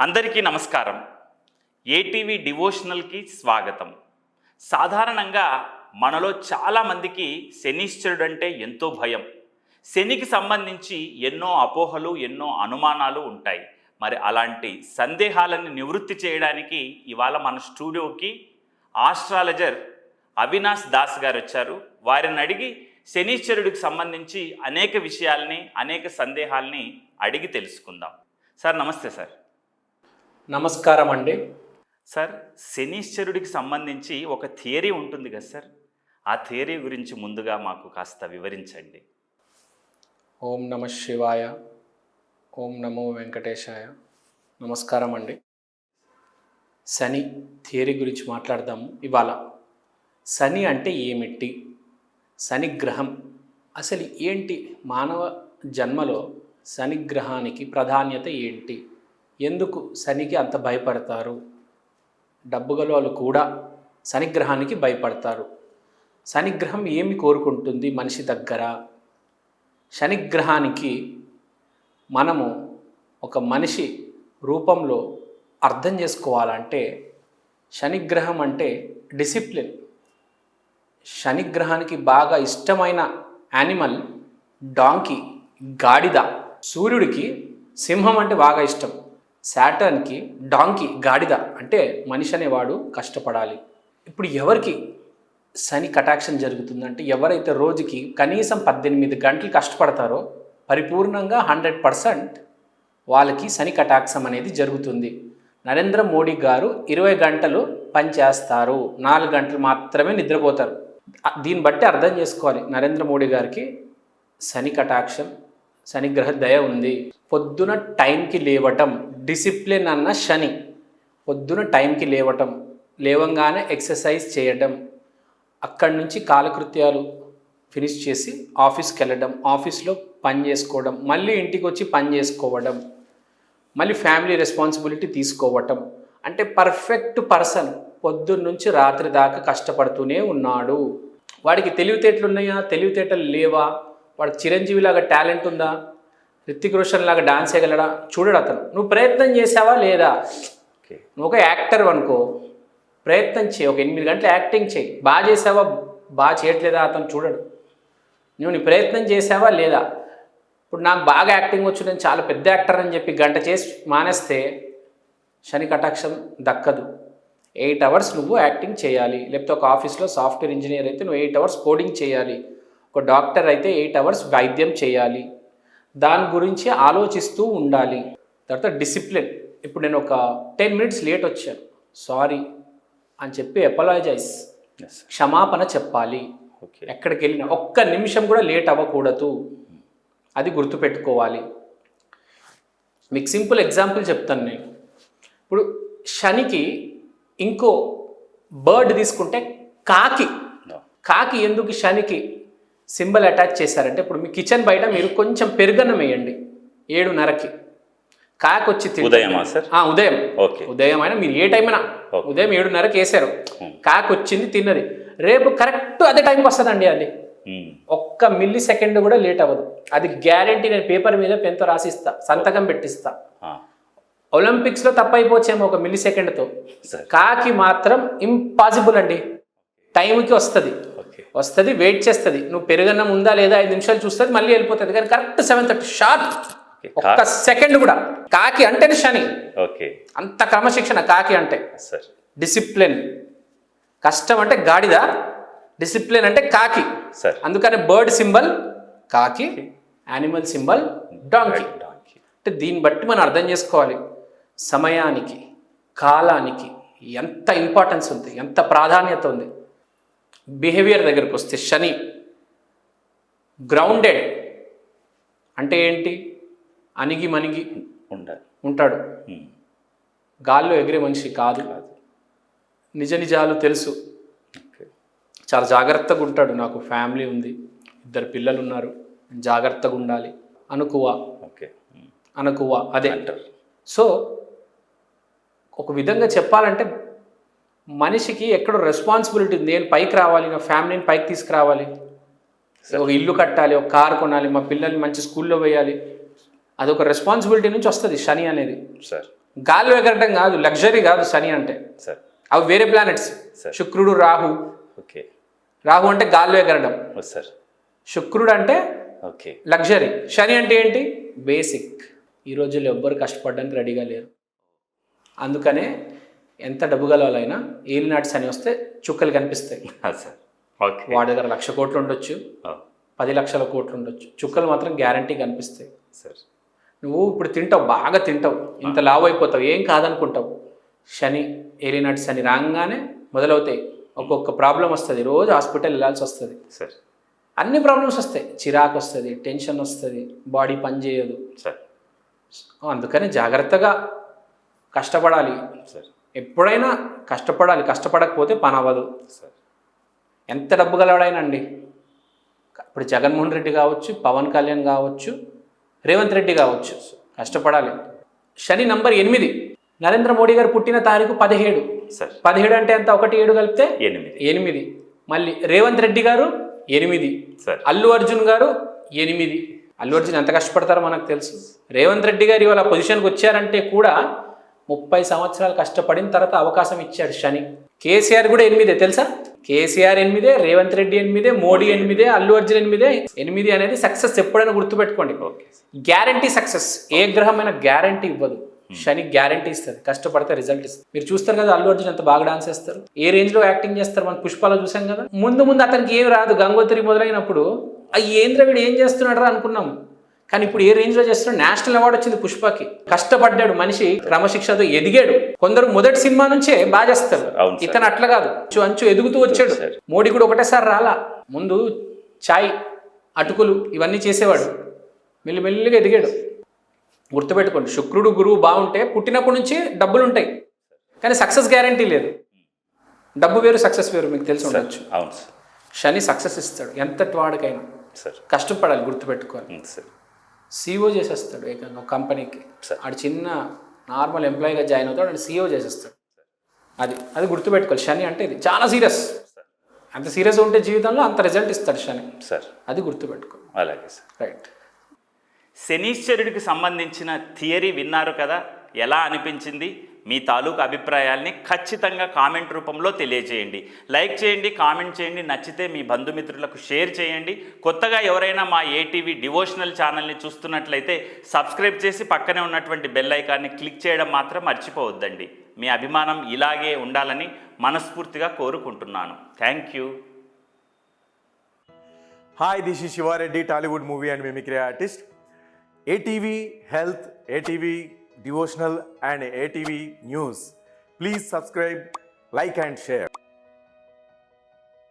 అందరికీ నమస్కారం. ఏటీవీ డివోషనల్కి స్వాగతం. సాధారణంగా మనలో చాలామందికి శనీశ్వరుడు అంటే ఎంతో భయం. శనికి సంబంధించి ఎన్నో అపోహలు ఎన్నో అనుమానాలు ఉంటాయి. మరి అలాంటి సందేహాలను నివృత్తి చేయడానికి ఇవాళ మన స్టూడియోకి ఆస్ట్రాలజర్ అవినాష్ దాస్ గారు వచ్చారు వారిని అడిగి శనీశ్వరుడికి సంబంధించి అనేక విషయాల్ని అనేక సందేహాల్ని అడిగి తెలుసుకుందాం. సార్ నమస్తే సార్. నమస్కారం అండి సార్ శనీశ్వరుడికి సంబంధించి ఒక థియరీ ఉంటుంది కదా సార్? ఆ థియరీ గురించి ముందుగా మాకు కాస్త వివరించండి. ఓం నమ శివాయ ఓం నమో వెంకటేశాయ. నమస్కారం అండి శని థియరీ గురించి మాట్లాడదాము ఇవాళ. శని అంటే ఏమిటి? శని గ్రహం అసలు ఏంటి? మానవ జన్మలో శని గ్రహానికి ప్రాధాన్యత ఏంటి? ఎందుకు శనికి అంత భయపడతారు? డబ్బుగల వాళ్ళు కూడా శనిగ్రహానికి భయపడతారు. శనిగ్రహం ఏమి కోరుకుంటుంది మనిషి దగ్గర? శనిగ్రహానికి మనము ఒక మనిషి రూపంలో అర్థం చేసుకోవాలంటే శనిగ్రహం అంటే డిసిప్లిన్. శనిగ్రహానికి బాగా ఇష్టమైన యానిమల్ డాంకీ గాడిద. సూర్యుడికి సింహం అంటే బాగా ఇష్టం. శాటర్న్కి డాంకీ గాడిద అంటే మనిషి అనేవాడు కష్టపడాలి. ఇప్పుడు ఎవరికి శని కటాక్షన్ జరుగుతుందంటే ఎవరైతే రోజుకి కనీసం పద్దెనిమిది గంటలు కష్టపడతారో పరిపూర్ణంగా హండ్రెడ్ పర్సెంట్ వాళ్ళకి శని కటాక్షం అనేది జరుగుతుంది. నరేంద్ర మోడీ గారు ఇరవై గంటలు పనిచేస్తారు నాలుగు గంటలు మాత్రమే నిద్రపోతారు. దీన్ని బట్టి అర్థం చేసుకోవాలి. నరేంద్ర మోడీ గారికి శని కటాక్షం శనిగ్రహ దయ ఉంది. పొద్దున టైంకి లేవటం డిసిప్లిన్ అన్న శని పొద్దున టైంకి లేవటం లేవంగానే ఎక్సర్సైజ్ చేయడం అక్కడి నుంచి కాలకృత్యాలు ఫినిష్ చేసి ఆఫీస్కి వెళ్ళడం ఆఫీస్లో పని చేసుకోవడం మళ్ళీ ఇంటికి వచ్చి పని చేసుకోవడం మళ్ళీ ఫ్యామిలీ రెస్పాన్సిబిలిటీ తీసుకోవటం. అంటే పర్ఫెక్ట్ పర్సన్ పొద్దున్న నుంచి రాత్రి దాకా కష్టపడుతూనే ఉన్నాడు. వాడికి తెలివితేటలు ఉన్నాయా తెలివితేటలు లేవా? వాడికి చిరంజీవిలాగా టాలెంట్ ఉందా? రితిక్ రోషన్ లాగా డాన్స్ చేయగలడా? చూడడు అతను. నువ్వు ప్రయత్నం చేసావా లేదా? నువ్వు ఒక యాక్టర్ అనుకో. ప్రయత్నం చేయి. ఒక ఎనిమిది గంటలు యాక్టింగ్ చేయి. బాగా చేసావా బాగా చేయట్లేదా అతను? చూడడు. నువ్వు నీ ప్రయత్నం చేసావా లేదా? ఇప్పుడు నాకు బాగా యాక్టింగ్ వచ్చు నేను చాలా పెద్ద యాక్టర్ అని చెప్పి గంట చేసి మానేస్తే శని కటాక్షం దక్కదు. ఎయిట్ అవర్స్ నువ్వు యాక్టింగ్ చేయాలి. లేకపోతే ఒక ఆఫీస్లో సాఫ్ట్వేర్ ఇంజనీర్ అయితే నువ్వు ఎయిట్ అవర్స్ కోడింగ్ చేయాలి. ఒక డాక్టర్ అయితే ఎయిట్ అవర్స్ వైద్యం చేయాలి. దాని గురించి ఆలోచిస్తూ ఉండాలి. తర్వాత డిసిప్లిన్ ఇప్పుడు నేను ఒక టెన్ మినిట్స్ లేట్ వచ్చాను. సారీ అని చెప్పి అపలాజైజ్ క్షమాపణ చెప్పాలి. ఓకే ఎక్కడికి వెళ్ళినా ఒక్క నిమిషం కూడా లేట్ అవ్వకూడదు. అది గుర్తుపెట్టుకోవాలి. మీకు సింపుల్ ఎగ్జాంపుల్ చెప్తాను నేను. ఇప్పుడు శనికి ఇంకో బర్డ్ తీసుకుంటే కాకి. కాకి ఎందుకు శనికి? సింబల్ అటాచ్ చేశారంటే ఇప్పుడు మీ కిచెన్ బయట మీరు కొంచెం పెరుగన్నం వేయండి. ఏడున్నరకి. కాకి వచ్చి. ఉదయమా సార్? ఆ, ఉదయం. ఓకే. ఉదయం అయినా మీరు ఏ టైం అయినా. ఉదయం ఏడున్నరకి వేసారు Hmm. కాకి వచ్చింది తిన్నది. రేపు కరెక్ట్ అదే టైంకి వస్తుందండి అది. ఒక్క మిల్లీ సెకండ్ కూడా లేట్ అవ్వదు. అది గ్యారంటీ నేను పేపర్ మీద పెన్తో రాసిస్తా సంతకం పెట్టిస్తా. ఒలింపిక్స్లో తప్పైపోవచ్చేమో ఒక మిల్లీ సెకండ్తో కాకి మాత్రం ఇంపాసిబుల్ అండి. టైంకి వస్తుంది. వస్తుంది వెయిట్ చేస్తుంది. నువ్వు పెరుగన్నం ఉందా లేదా ఐదు నిమిషాలు చూస్తుంది మళ్ళీ వెళ్ళిపోతుంది. కానీ కరెక్ట్ సెవెన్ థర్టీ షార్ప్ ఒక్క సెకండ్ కూడా. కాకి అంటేనే శని. ఓకే. అంత క్రమశిక్షణ కాకి అంటే. సార్. డిసిప్లిన్ కష్టం అంటే గాడిద డిసిప్లిన్ అంటే కాకి. సార్. అందుకని బర్డ్ సింబల్ కాకి. యానిమల్ సింబల్ డాంకీ డాంకీ అంటే దీన్ని బట్టి మనం అర్థం చేసుకోవాలి. సమయానికి కాలానికి ఎంత ఇంపార్టెన్స్ ఉంది ఎంత ప్రాధాన్యత ఉంది. బిహేవియర్ దగ్గరకు వస్తే శని గ్రౌండెడ్ అంటే ఏంటి? అణిగి మణిగి ఉండాలి. ఉంటాడు. గాల్లో ఎగిరే మనిషి కాదు. కాదు. నిజ నిజాలు తెలుసు. చాలా జాగ్రత్తగా ఉంటాడు. నాకు ఫ్యామిలీ ఉంది. ఇద్దరు పిల్లలు ఉన్నారు. జాగ్రత్తగా ఉండాలి. అనుకువ? ఓకే. అనుకువ? అదే. అంటారు. సో ఒక విధంగా చెప్పాలంటే మనిషికి ఎక్కడో రెస్పాన్సిబిలిటీ ఉంది. నేను పైకి రావాలి నా ఫ్యామిలీని పైకి తీసుకురావాలి. ఒక ఇల్లు కట్టాలి ఒక కారు కొనాలి మా పిల్లల్ని మంచి స్కూల్లో వేయాలి. అదొక రెస్పాన్సిబిలిటీ నుంచి వస్తుంది శని అనేది. సార్ గాల్లో ఎగరటం కాదు లగ్జరీ కాదు శని అంటే. సార్ అవి వేరే ప్లానెట్స్. శుక్రుడు రాహు. ఓకే రాహు అంటే గాల్లో ఎగరడం సార్ శుక్రుడు అంటే ఓకే లగ్జరీ శని అంటే ఏంటి? బేసిక్ ఈ రోజుల్లో ఎవ్వరు కష్టపడడానికి రెడీగా లేరు. అందుకనే ఎంత డబ్బు గలవాలైనా ఏలినాటి శని వస్తే చుక్కలు కనిపిస్తాయి. సార్ ఓకే వాడి దగ్గర లక్ష కోట్లు ఉండొచ్చు. పది లక్షల కోట్లు ఉండొచ్చు. చుక్కలు మాత్రం గ్యారంటీ కనిపిస్తాయి. సార్ నువ్వు ఇప్పుడు తింటావు బాగా తింటావు. ఇంత లావు అయిపోతావు ఏం కాదనుకుంటావు. శని ఏలినాటి శని రాగానే మొదలవుతాయి. ఒక్కొక్క ప్రాబ్లం వస్తుంది. రోజు హాస్పిటల్ వెళ్ళాల్సి వస్తుంది. సార్ అన్ని ప్రాబ్లమ్స్ వస్తాయి. చిరాకు వస్తుంది టెన్షన్ వస్తుంది బాడీ పని చేయదు. సార్ అందుకని జాగ్రత్తగా కష్టపడాలి. సార్ ఎప్పుడైనా కష్టపడాలి కష్టపడకపోతే పని అవ్వదు సార్ ఎంత డబ్బు గలవాడైనండి? ఇప్పుడు జగన్మోహన్ రెడ్డి కావచ్చు పవన్ కళ్యాణ్ కావచ్చు రేవంత్ రెడ్డి కావచ్చు. కష్టపడాలి. శని నంబర్ ఎనిమిది. నరేంద్ర మోడీ గారు పుట్టిన తారీఖు పదిహేడు. సార్ పదిహేడు అంటే ఎంత? ఒకటి ఏడు కలిపితే ఎనిమిది. ఎనిమిది. మళ్ళీ రేవంత్ రెడ్డి గారు ఎనిమిది. సార్ అల్లు అర్జున్ గారు ఎనిమిది. అల్లు అర్జున్ ఎంత కష్టపడతారో మనకు తెలుసు. రేవంత్ రెడ్డి గారు ఇవాళ పొజిషన్కి వచ్చారంటే కూడా ముప్పై సంవత్సరాలు కష్టపడిన తర్వాత అవకాశం ఇచ్చాడు శని. కేసీఆర్ కూడా ఎనిమిదే తెలుసా? కేసీఆర్ ఎనిమిదే రేవంత్ రెడ్డి ఎనిమిదే మోడీ ఎనిమిదే అల్లు అర్జున్ ఎనిమిదే. ఎనిమిది అనేది సక్సెస్ ఎప్పుడైనా గుర్తుపెట్టుకోండి. Guarantee success. ఏ గ్రహమైన గ్యారంటీ ఇవ్వదు. శని గ్యారంటీ ఇస్తుంది కష్టపడితే రిజల్ట్ ఇస్తుంది మీరు చూస్తారు కదా అల్లు అర్జున్ ఎంత బాగా డాన్స్ చేస్తారు. ఏ రేంజ్లో యాక్టింగ్ చేస్తారు మనం పుష్పాలో చూసాం కదా. ముందు ముందు అతనికి ఏం రాదు. గంగోత్రి మొదలైనప్పుడు ఆ ఏంద్ర వీడు ఏం చేస్తున్నాడు రా అనుకున్నాం. కానీ ఇప్పుడు ఏ రేంజ్లో చేస్తున్నాడు నేషనల్ అవార్డు వచ్చింది పుష్పకి. కష్టపడ్డాడు మనిషి క్రమశిక్షణతో ఎదిగాడు. కొందరు మొదటి సినిమా నుంచే బాగా చేస్తారు. ఇతను అట్లా కాదు. అంచు అంచు ఎదుగుతూ వచ్చాడు. మోడీ కూడా ఒకటేసారి రాలా. ముందు చాయ్ అటుకులు ఇవన్నీ చేసేవాడు. మెల్లిమెల్లిగా ఎదిగాడు. గుర్తుపెట్టుకోండి శుక్రుడు గురువు బాగుంటే పుట్టినప్పటి నుంచి డబ్బులు ఉంటాయి. కానీ సక్సెస్ గ్యారంటీ లేదు. డబ్బు వేరు సక్సెస్ వేరు మీకు తెలిసి ఉండొచ్చు. అవును సార్. శని సక్సెస్ ఇస్తాడు. ఎంతటి వాడికైనా. సార్. కష్టపడాలి గుర్తుపెట్టుకోవాలి. సార్. సీఓ చేసేస్తాడు ఏకంగా ఒక కంపెనీకి. సార్. ఆడు చిన్న నార్మల్ ఎంప్లాయీగా జాయిన్ అవుతాడు ఆడు సీఓ చేసేస్తాడు. అది అది గుర్తుపెట్టుకోవాలి. శని అంటే ఇది చాలా సీరియస్. సార్. అంత సీరియస్ ఉంటే జీవితంలో అంత రిజల్ట్ ఇస్తాడు శని. సార్. అది గుర్తుపెట్టుకో అలాగే సార్. రైట్. శనీశ్వరుడికి సంబంధించిన థియరీ విన్నారు కదా? ఎలా అనిపించింది? మీ తాలూకు అభిప్రాయాల్ని ఖచ్చితంగా కామెంట్ రూపంలో తెలియజేయండి. లైక్ చేయండి కామెంట్ చేయండి నచ్చితే మీ బంధుమిత్రులకు షేర్ చేయండి. కొత్తగా ఎవరైనా మా ఏటీవీ డివోషనల్ ఛానల్ని చూస్తున్నట్లయితే సబ్స్క్రైబ్ చేసి పక్కనే ఉన్నటువంటి బెల్ ఐకాన్ని క్లిక్ చేయడం మాత్రం మర్చిపోవద్దండి. మీ అభిమానం ఇలాగే ఉండాలని మనస్ఫూర్తిగా కోరుకుంటున్నాను. Thank you. Hi this is Siva Reddy Tollywood movie and mimicry artist ATV health ATV Devotional, and ATV News. Please subscribe, like, and share.